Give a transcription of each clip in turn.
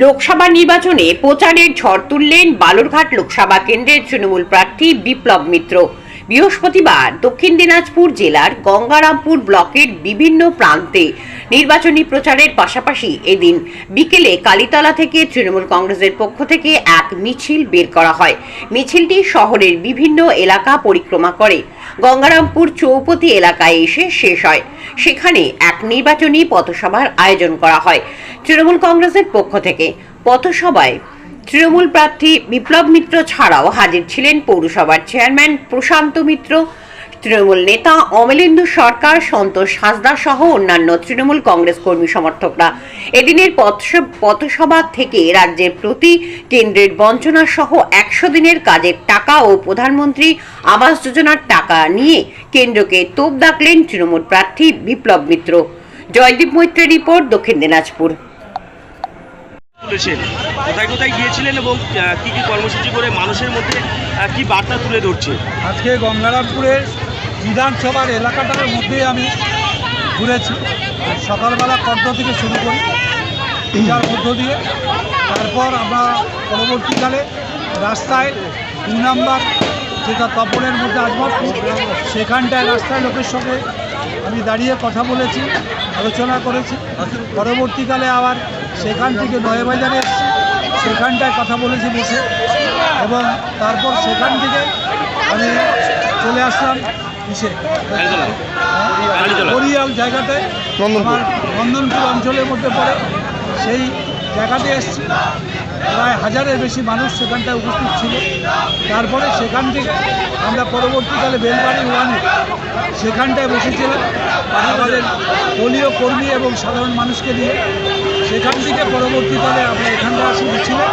লোকসভা নির্বাচনে প্রচারের ঝড় তুললেন বালুরঘাট লোকসভা কেন্দ্রের তৃণমূল প্রার্থী বিপ্লব মিত্র। বৃহস্পতিবার দক্ষিণ দিনাজপুর জেলার গঙ্গারামপুর ব্লকের বিভিন্ন প্রান্তে নির্বাচনী প্রচারের পাশাপাশি এদিন বিকেলে কালীতলা থেকে তৃণমূল কংগ্রেসের পক্ষ থেকে এক মিছিল বের করা হয়। মিছিলটি শহরের বিভিন্ন এলাকা পরিক্রমা করে। গঙ্গারামপুর চৌপতি এলাকায় এসে শেষ হয়। সেখানে এক নির্বাচনী পথসভার আয়োজন করা হয়। তৃণমূল কংগ্রেসের পক্ষ থেকে পথসভায় তৃণমূল প্রার্থী বিপ্লব মিত্র ছাড়াও হাজির ছিলেন পৌরসভার চেয়ারম্যান প্রশান্ত মিত্র, তৃণমূল নেতা অমলেন্দু সরকার, সন্তোষ হাসদা সহ অন্যান্য তৃণমূল কংগ্রেস কর্মী সমর্থকরা। এদিনের পথসভা থেকে রাজ্যের প্রতি কেন্দ্রের বঞ্চনা সহ একশো দিনের কাজের টাকা ও প্রধানমন্ত্রী আবাস যোজনার টাকা নিয়ে কেন্দ্রকে তোপ দাগলেন তৃণমূল প্রার্থী বিপ্লব মিত্র। জয়দীপ মৈত্রের রিপোর্ট দক্ষিণ দিনাজপুর। কোথায় কোথায় গিয়েছিলেন এবং কী কি কর্মসূচি করে মানুষের মধ্যে কি বার্তা তুলে ধরছে? আজকে গঙ্গারামপুরের বিধানসভার এলাকাটার মধ্যেই আমি ঘুরেছি। সকালবেলা কর্দ থেকে শুরু করি, পূজার মধ্য দিয়ে। তারপর আমরা পরবর্তীকালে রাস্তায় দু নাম্বার যেটা তপনের মধ্যে আসবাবপুর সেখানটায় রাস্তায় লোকের সঙ্গে আমি দাঁড়িয়ে কথা বলেছি, আলোচনা করেছি। পরবর্তীকালে আবার সেখান থেকে নয়াবাজারে এসেছি। সেখানটায় কথা বলেছি বসে এবং তারপর সেখান থেকে আমি চলে আসলাম। কালীতলা। বরিয়াল জায়গাটায় আমার নন্দনপুর অঞ্চলের মধ্যে পড়ে সেই জায়গাতে এসেছি প্রায় হাজারের বেশি মানুষ সেখানটায় উপস্থিত ছিল। তারপরে সেখান থেকে আমরা পরবর্তীকালে বেলবাড়ি ওয়ানে সেখানটায় বসেছিলাম। আমাদের দলীয় কর্মী এবং সাধারণ মানুষকে নিয়ে সেখান থেকে পরবর্তীকালে আমরা এখানটা আসি মিছিলে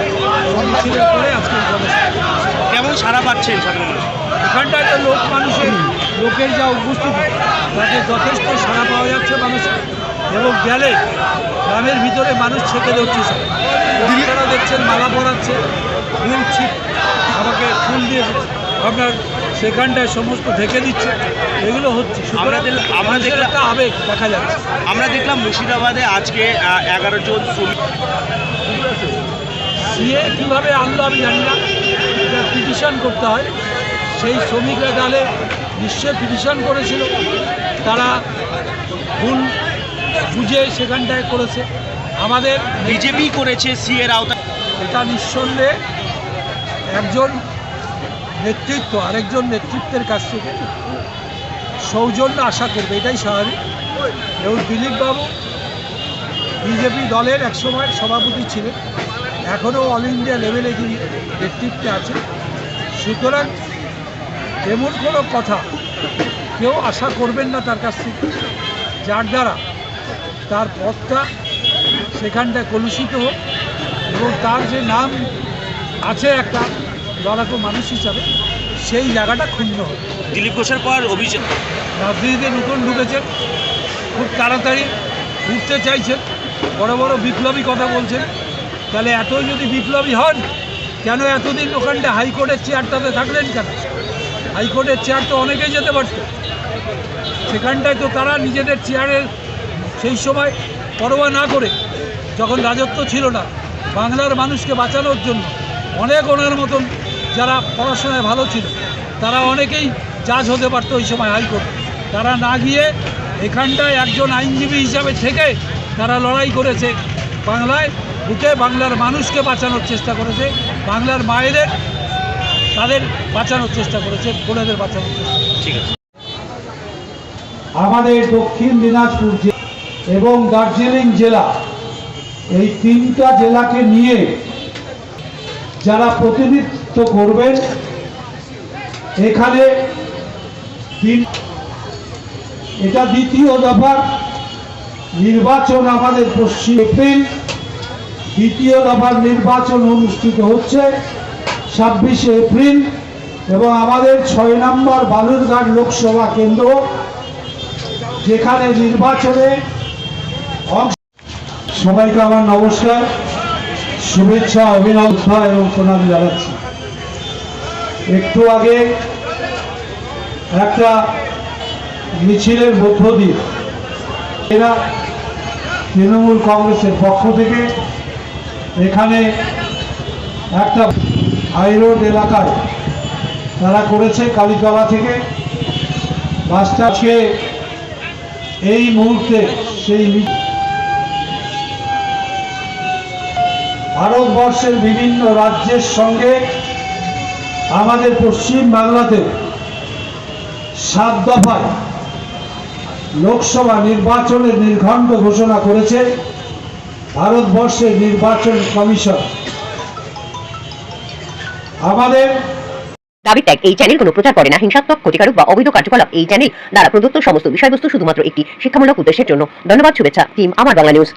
এবং মিছিলের পরে আজকে কেমন সাড়া পাচ্ছেন সাধারণ মানুষ? এখানটা একটা লোক মানুষের লোকের যা উপস্থিতি তাতে যথেষ্ট সাড়া পাওয়া যাচ্ছে মানুষের। এবং গেলে গ্রামের ভিতরে মানুষ ছেঁকে ধরছে আপনারা দেখছেন মালা পরাচ্ছে ফুল ছিট আমাকে ফুল দিয়ে আপনার সেখানটায় সমস্ত ঢেকে দিচ্ছে। এগুলো হচ্ছে। আমরা আমরা দেখলাম- একটা আবেগ দেখা যাচ্ছে। আমরা দেখলাম মুর্শিদাবাদে আজকে এগারো জন শ্রমিক সিএ কীভাবে আনলো আমি জানি না। পিটিশন করতে হয়। সেই শ্রমিকরা তাহলে নিশ্চয়ই পিটিশন করেছিল। তারা ভুল বুঝে সেখানটায় করেছে। আমাদের বিজেপি করেছে সি এর আওতায়। এটা নিঃসন্দেহে একজন নেতৃত্ব, আরেকজন নেতৃত্বের কাছ থেকে সৌজন্য আশা করবে, এটাই স্বাভাবিক। এবং দিলীপবাবু বিজেপি দলের একসময় সভাপতি ছিলেন, এখনও অল ইন্ডিয়া লেভেলে তিনি নেতৃত্বে আছেন। সুতরাং এমন কোনো কথা কেউ আশা করবেন না তার কাছ থেকে। যার দ্বারা তার পথটা সেখানটায় কলুষিত হোক এবং তার যে নাম আছে একটা লড়াকু মানুষ হিসাবে সেই জায়গাটা ক্ষুণ্ণ হোক। দিলীপ ঘোষের পর অভিযোগ রাজনীতিতে নতুন ঢুকেছেন খুব তাড়াতাড়ি উঠতে চাইছেন বড় বড় বিপ্লবী কথা বলছেন। তাহলে এতই যদি বিপ্লবী হন কেন এতদিন ওখানটা হাইকোর্টের চেয়ারটাতে থাকলেন কেন? হাইকোর্টের চেয়ার তো অনেকেই যেতে পারত। সেখানটায় তো তারা নিজেদের চেয়ারের সেই সময় পরোয়া না করে যখন রাজত্ব ছিল না, বাংলার মানুষকে বাঁচানোর জন্য অনেক ওনার মতন যারা পড়াশোনায় ভালো ছিল, তারা অনেকেই জাজ হতে পারতো ওই সময় হাইকোর্ট তারা না গিয়ে এখানটায় একজন আইনজীবী হিসাবে থেকে তারা লড়াই করেছে, বাংলায় বুকে বাংলার মানুষকে বাঁচানোর চেষ্টা করেছে, বাংলার মায়েদের, তাদের বাঁচানোর চেষ্টা করেছে, বোনেদের বাঁচানোর চেষ্টা। ঠিক আছে আমাদের দক্ষিণ দিনাজপুর এবং দার্জিলিং জেলা, এই তিনটা জেলাকে নিয়ে যারা প্রতিনিধিত্ব করবেন, এখানে এটা দ্বিতীয় দফার নির্বাচন আমাদের পশ্চিম এপ্রিল, দ্বিতীয় দফার নির্বাচন অনুষ্ঠিত হচ্ছে ছাব্বিশে এপ্রিল এবং আমাদের ছয় নম্বর বালুরঘাট লোকসভা কেন্দ্র, যেখানে নির্বাচনে সবাইকে আমার নমস্কার, শুভেচ্ছা, অভিনন্দন এবং প্রণাম জানাচ্ছি। একটু আগে একটা মিছিলের মধ্য দিয়ে এরা তৃণমূল কংগ্রেসের পক্ষ থেকে এখানে একটা হাইরোড এলাকায় তারা করেছে কালীতলা থেকে। বাসটাকে এই মুহূর্তে সেই ভারতবর্ষের বিভিন্ন রাজ্যের সঙ্গে আমাদের পশ্চিম বাংলাতে সাত দফায় লোকসভা নির্বাচনের নির্ঘণ্ট ঘোষণা করেছে ভারতবর্ষের নির্বাচন কমিশন। আমাদের দাবি ত্যাগ এই চ্যানেল কোনো প্রচার করে না। হিংসাত্মক, ক্ষতিকারক বা অবৈধ কার্যকলাপ এই চ্যানেল দ্বারা প্রদত্ত সমস্ত বিষয়বস্তু শুধুমাত্র একটি শিক্ষামূলক উদ্দেশ্যের জন্য। ধন্যবাদ, শুভেচ্ছা। টিম, আমার বাংলা নিউজ।